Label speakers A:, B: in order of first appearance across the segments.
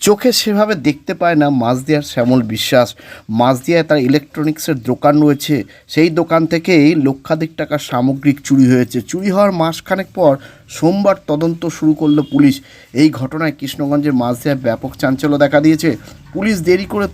A: চোখে সেভাবে দেখতে পায় না মাঝদিয়ার শ্যামল বিশ্বাস। মাঝদিয়ায় তার ইলেকট্রনিক্সের দোকান রয়েছে। সেই দোকান থেকেই লক্ষাধিক টাকার সামগ্রিক চুরি হয়েছে। চুরি হওয়ার মাসখানেক পর সোমবার তদন্ত শুরু করল পুলিশ। এই ঘটনায় কৃষ্ণগঞ্জের মাঝদিয়ায় ব্যাপক চাঞ্চল্য দেখা দিয়েছে। পুলিশ দেরি করে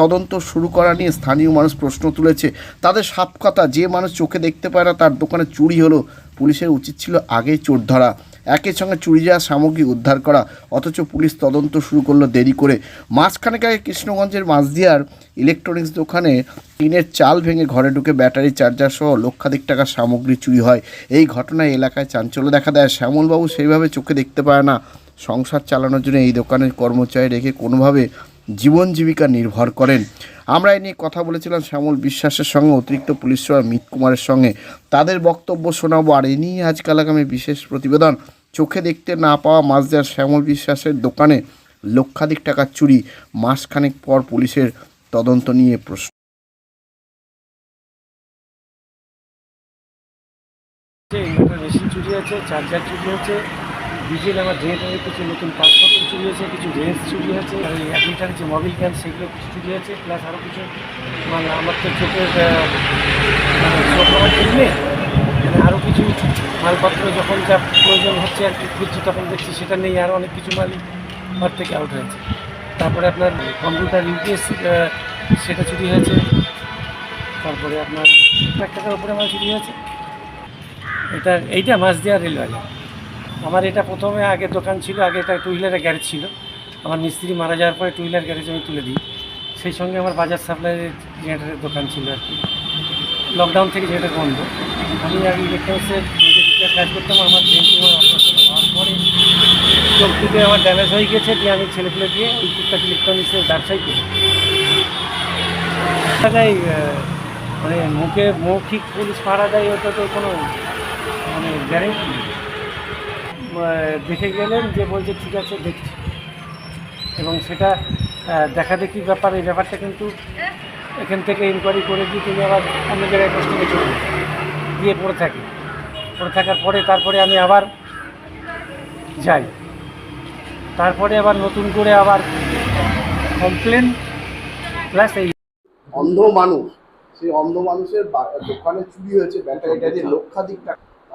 A: তদন্ত শুরু করা নিয়ে স্থানীয় মানুষ প্রশ্ন তুলেছে। তাদের সাপ কথা, যে মানুষ চোখে দেখতে পায় না তার দোকানে চুরি হলো। পুলিশের উচিত ছিল আগেই চোর ধরা একই সঙ্গে চুরি যাওয়া সামগ্রী উদ্ধার করা, অথচ পুলিশ তদন্ত শুরু করল দেরি করে। মাঝখানেক আগে কৃষ্ণগঞ্জের মাঝদিয়ার ইলেকট্রনিক্স দোকানে টিনের চাল ভেঙে ঘরে ঢুকে ব্যাটারি চার্জার সহ লক্ষাধিক টাকার সামগ্রী চুরি হয়। এই ঘটনায় এলাকায় চাঞ্চল্য দেখা দেয়। শ্যামলবাবু সেইভাবে চোখে দেখতে পায় না। সংসার চালানোর জন্য এই দোকানের কর্মচারী রেখে কোনোভাবে জীবন জীবিকা নির্ভর করেন। আমরা এ নিয়ে কথা বলেছিলাম শ্যামল বিশ্বাসের সঙ্গে, অতিরিক্ত পুলিশ সুপার মিত কুমারের সঙ্গে। তাদের বক্তব্য শোনাবো আর এ নিয়ে আজকাল আগামী বিশেষ প্রতিবেদন। চোখে দেখতে না পাওয়া মাছ মাছদার শ্যামল বিশ্বাসের দোকানে লক্ষাধিক টাকার চুরি, মাসখানেক পর পুলিশের তদন্ত নিয়ে প্রশ্ন।
B: চুরি আছে, চার্জার চুরি আছে। ডিজেল আমার জেনারেটরের কিছু নতুন পাসপোর্ট চুরি আছে কিছু রেঞ্জ চুরি হয়েছে এক যে মোবিল ক্যান সেগুলো কিছু চুরি হয়েছে প্লাস আরও কিছু। মানে আমার তো চোখের মানে আমার মানে আরও কিছু মালপত্র যখন যা প্রয়োজন হচ্ছে আর কি খুঁজছি, তখন দেখছি সেটা নেই আরও অনেক কিছু মাল ঘর থেকে আউট হয়েছে। তারপরে আপনার কম্পিউটার ইউপিএস সেটা চুরি হয়েছে। তারপরে আপনার এক টাকার উপরে আমার চুরি হয়েছে। এটা, এইটা মাছ দেওয়া রেলওয়ে আমার এটা প্রথমে আগে দোকান ছিল আগে এটা টু হুইলারের গ্যারেজ ছিল। আমার মিস্ত্রি মারা যাওয়ার পরে টু হুইলার গ্যারেজ আমি তুলে দিই। সেই সঙ্গে আমার বাজার সাপ্লাইয়ের জেনারেটারের দোকান ছিল আর কি। লকডাউন থেকে জেনারেটার বন্ধ আমি আগে ইলেকট্রনিক্সের কাজ করতাম আমার হওয়ার পরে চোখ আমার ড্যামেজ হয়ে গেছে দিয়ে আমি ছেলেপুলে দিয়ে ওই টুকটাক ইলেকট্রনিক্সের ব্যবসায় করি। আহ, মানে মুখে মৌখিক পুলিশ পাড়া দেয় ওটা তো কোনো মানে গ্যারেন্টি নেই। দেখে গেলেন যে বলছে, ঠিক আছে, দেখছি। এবং সেটা দেখাদেখি ব্যাপার, এই ব্যাপারটা কিন্তু এখান থেকে ইনকোয়ারি করে দিয়ে তুমি আবার অন্য জায়গায় পোস্টিংয়ে চলে। দিয়ে পড়ে থাকি। পড়ে থাকার পরে তারপরে আমি আবার যাই। তারপরে আবার নতুন করে আবার কমপ্লেন প্লাস এই
A: অন্ধ মানুষ, সেই অন্ধ মানুষের দোকানে চুরি হয়েছে ব্যাটারি যে লক্ষাধিক টাকা।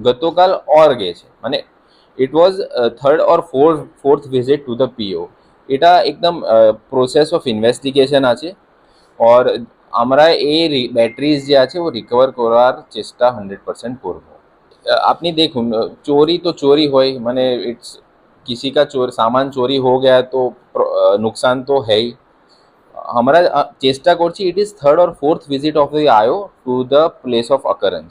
C: ગતોકાલ ઓર્ગે છે মানে it was third or fourth fourth visit to the PO এটা একদম প্রসেস অফ ইনভেস্টিগেশন আছে অর আমরা এই ব্যাটারিজ যে আছে ও রিকভার করার চেষ্টা হান্ড্রেড পার্সেন্ট করব আপনি দেখুন চোরি তো চোরি হয় মানে इट्स किसी का चोर सामान चोरी हो गया तो नुकसान तो है ही আমরা চেষ্টা করছি it is third or fourth visit of the IO to the place of occurrence